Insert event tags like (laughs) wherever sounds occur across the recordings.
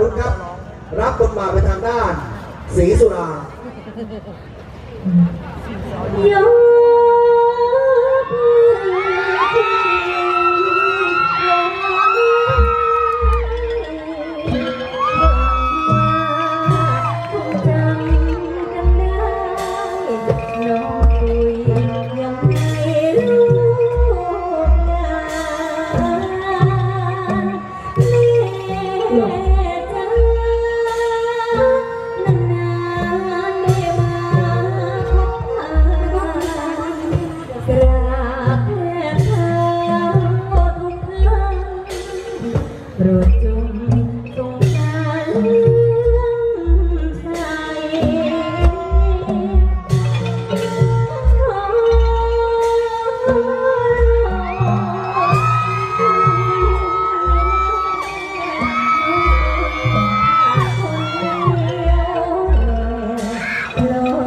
รุณครับ รับบทบาทไปทางด้าน สีสุรา Hello. (laughs)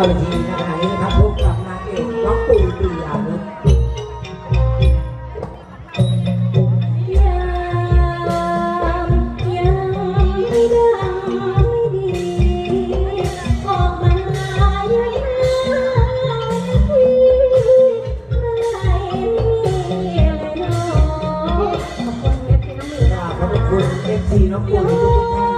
าเวทีขณะนี้นะครับพบกับนาเอกน้องปูปีอาวุธขอบคุณเอฟซีน้องปูทุกท่าน